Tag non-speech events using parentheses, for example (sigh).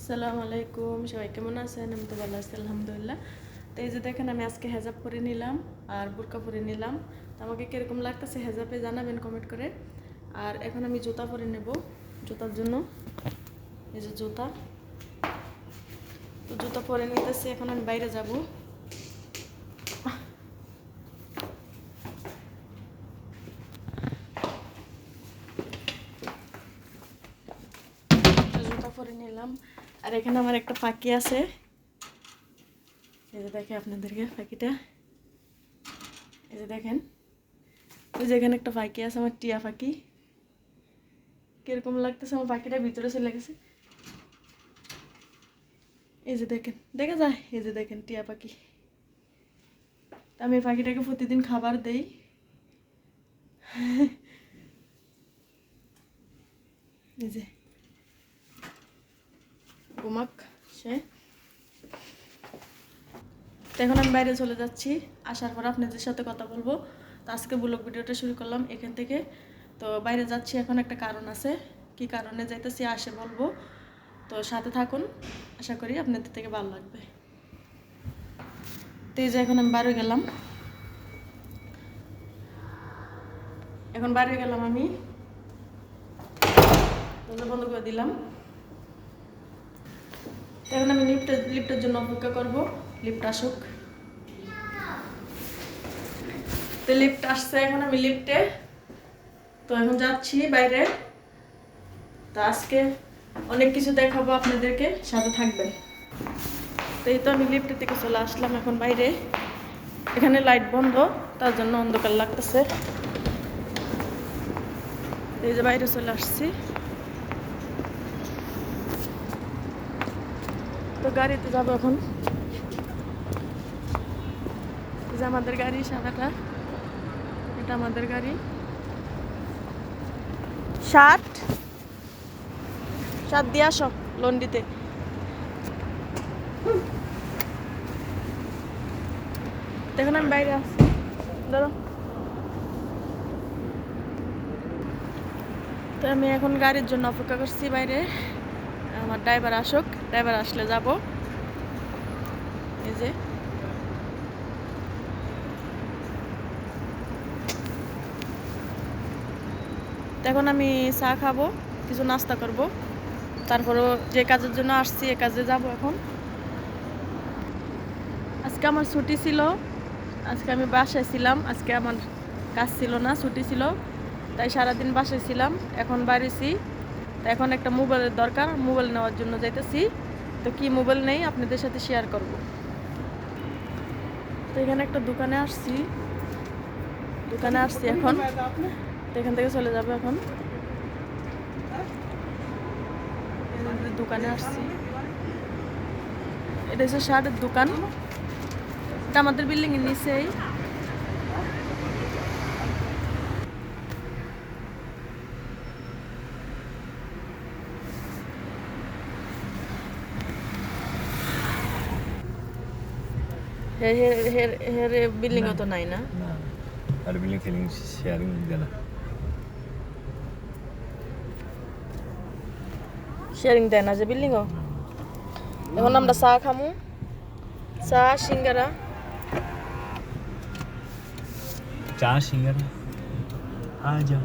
আসসালামু আলাইকুম সবাই কেমন আছেন? আমি তো ভালো আছি, আলহামদুলিল্লাহ। তো এই যে দেখেন, আমি আজকে হেজাব পরে নিলাম আর বোরকা পরে নিলাম। তো আমাকে কীরকম লাগতেছে হেজাবে জানাবেন কমেন্ট করে। আর এখন আমি জুতা পরে নেব, জুতার জন্য। এই যে জুতা। তো জুতা পরে নিতেছি, এখন আমি বাইরে যাব। পরে নিলাম। আর এখানে আমার একটা পাখি আছে। এই যে দেখে আপনাদেরকে পাখিটা এই যে দেখেন। ওই যে এখানে একটা পাখি আছে, আমার টিয়া পাখি কীরকম লাগতেছে আমার পাখিটা ভিতরে চলে গেছে। এই যে দেখেন, দেখা যায়। এই যে দেখেন টিয়া পাখি আমি পাখিটাকে প্রতিদিন খাবার দেই। (laughs) এই যে। ঘুমাক সে। এখন আমি বাইরে চলে যাচ্ছি। আসার পর আপনাদের সাথে কথা বলব। তো আজকে ব্লগ ভিডিওটা শুরু করলাম এখান থেকে। তো বাইরে যাচ্ছি, এখন একটা কারণ আছে। কি কারণে যাইতেছি আসে বলব। তো সাথে থাকুন। আশা করি আপনাদের থেকে ভালো লাগবে। তো এই যে এখন আমি বাইরে গেলাম। এখন বাইরে গেলাম আমি। বন্ধ করে দিলাম। এখন আমি লিফটের লিফ্টের জন্য অপেক্ষা করব। লিফ্ট আসুক। তো লিফট আসছে, এখন আমি লিফ্টে তো এখন যাচ্ছি বাইরে। তো আজকে অনেক কিছু দেখাবো আপনাদেরকে, সাথে থাকবেন। তো এই তো আমি লিফ্টের থেকে চলে আসলাম এখন বাইরে। এখানে লাইট বন্ধ, তার জন্য অন্ধকার লাগতেছে। এই যে বাইরে চলে আসছি। তো গাড়িতে যাব এখন। যে আমাদের গাড়ি, সাদাটা। এটা আমাদের গাড়ি। ষাট সাত দিয়ে আসো লন্ডিতে। দেখুন, আমি বাইরে আসছি ধরো। তো আমি এখন গাড়ির জন্য অপেক্ষা করছি বাইরে। আমার ড্রাইভার আসুক, ড্রাইভার আসলে যাব। এই যে। এখন আমি চা খাব, কিছু নাস্তা করব। তারপরও যে কাজের জন্য আসছি, এ কাজে যাব এখন। আজকে আমার ছুটি ছিল, আজকে আমি বাসায় ছিলাম, আজকে আমার কাজ ছিল না, ছুটি ছিল। তাই সারাদিন বাসায় ছিলাম, এখন বাড়িছি। তো এখন একটা মোবাইলের দরকার, মোবাইল নেওয়ার জন্য যাইতেছি। তো কি মোবাইল নেই, আপনাদের সাথে শেয়ার করব। তো এখানে একটা দোকানে আসছি। দোকানে আসছি এখন। তো এখান থেকে চলে যাবে এখন। দোকানে আসছি। এটা হচ্ছে শার্টের দোকান। এটা আমাদের বিল্ডিংয়ের নিচেই। হে হে হে হে বিল্ডিং তো নাই না না আর বিলিং ফিলিং শেয়ারিং দেনা শেয়ারিং দেয় না যে বিল্ডিং ও এখন আমরা চা খামু চা সিঙ্গারা চা সিঙ্গারা আ যাও